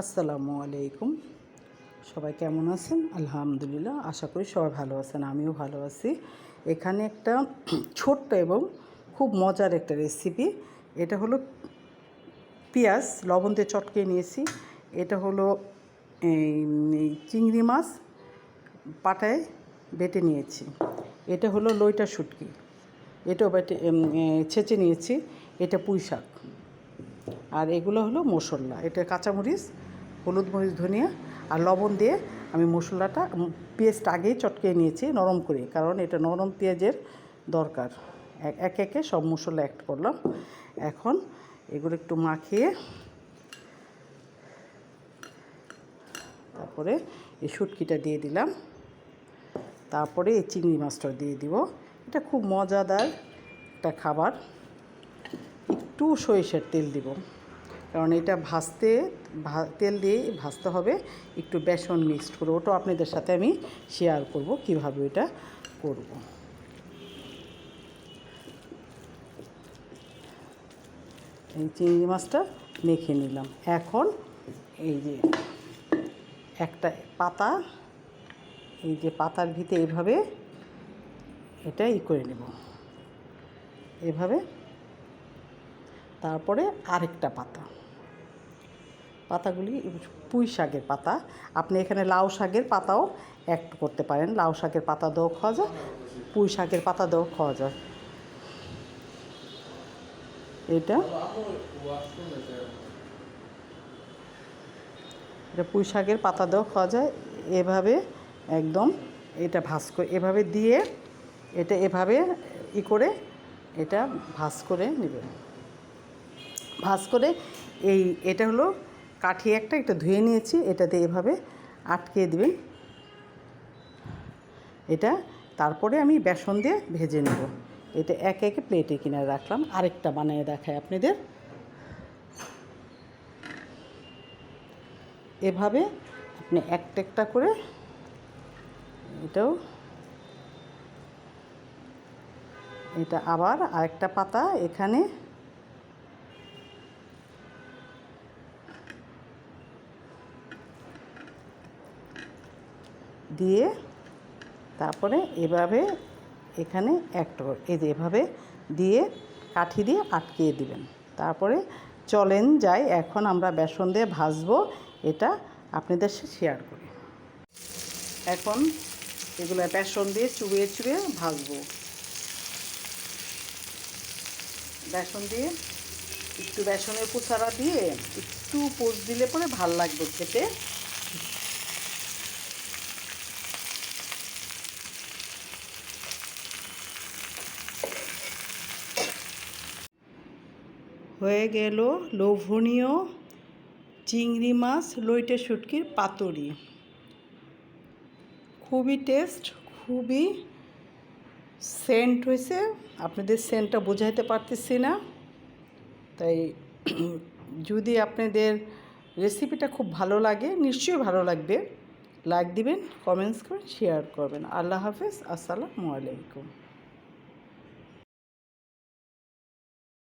আসসালামু আলাইকুম। সবাই কেমন আছেন? আলহামদুলিল্লাহ, আশা করি সবাই ভালো আছেন, আমিও ভালো আছি। এখানে একটা ছোট্ট এবং খুব মজার একটা রেসিপি এটা হলো পেঁয়াজ, লবণ দিয়ে চটকে নিয়েছি। এটা হলো এই চিংড়ি মাছ পাটায় বেটে নিয়েছি। এটা হলো লইটা শুটকি। এটাও বেটে ছেঁচে নিয়েছি। এটা পুঁই শাক আর এগুলো হলো মশলা। এটা কাঁচামরিচ, হলুদ মরিচ, ধনিয়া আর লবণ দিয়ে আমি মশলাটা পেস্ট আগেই চটকে নিয়েছি নরম করে, কারণ এটা নরম পেঁয়াজের দরকার। এক- একে সব মশলা অ্যাড করলাম। এখন এগুলো একটু মাখিয়ে তারপরে এই শুটকিটা দিয়ে দিলাম। তারপরে এই চিংড়ি মাছটা দিয়ে দিব। এটা খুব মজাদার একটা খাবার। একটু সরিষার তেল দিব। কারণ এটা ভাজতে তেল দিয়ে ভাজতে হবে। একটু বেসন মিক্সড করে। ওটাও আপনাদের সাথে আমি শেয়ার করব কীভাবে এটা করব। এই চিংড়ি মাছটা মেখে নিলাম। এখন এই যে একটা পাতা, এই যে পাতার ভিতরে এইভাবে এটা ই করে নেব। এভাবে তারপরে আরেকটা পাতা। পাতাগুলি পুঁই শাকের পাতা। আপনি এখানে লাউ শাকের পাতাও অ্যাড করতে পারেন। লাউ শাকের পাতা দিয়েও খাওয়া যায়, পুঁই শাকের পাতা দিয়েও খাওয়া যায়। এটা এটা পুঁই শাকের পাতা দিয়েও খাওয়া যায়। এভাবে একদম এটা ভাজ করে এভাবে দিয়ে এটা এভাবে ই করে এটা ভাজ করে নেবেন। ভাজ করে এই এটা হলো কাঠি একটা, এটা ধুয়ে নিয়েছি, এটাতে এভাবে আটকে দিবেন। এটা তারপরে আমি বেসন দিয়ে ভেজে নেব। এটা এক একে প্লেটে কিনে রাখলাম। আরেকটা বানিয়ে দেখায় আপনাদের। এভাবে আপনি একটা একটা করে এটাও এটা আবার আরেকটা পাতা এখানে দিয়ে তারপরে এভাবে এখানে একটা এই যে এভাবে দিয়ে কাঠি দিয়ে আটকিয়ে দিবেন। তারপরে চলেন যাই, এখন আমরা বেসন দিয়ে ভাজবো, এটা আপনাদের শেয়ার করি। এখন এগুলো বেসন দিয়ে চুবিয়ে চুবিয়ে ভাজবো। বেসন দিয়ে একটু বেসনের কুচারা দিয়ে একটু পোস্ট দিলে পরে ভালো লাগবে খেতে। হয়ে গেল লোভনীয় চিংড়ি মাছ, লইটে শুটকির পাতুরি। খুবই টেস্ট খুবই সেন্ট হয়েছে। আপনাদের সেন্টটা বোঝাইতে পারতেছি না। তাই যদি আপনাদের রেসিপিটা খুব ভালো লাগে, নিশ্চয়ই ভালো লাগবে। লাইক দিবেন কমেন্টস করে শেয়ার করবেন। আল্লাহ হাফেজ, আসসালামু আলাইকুম।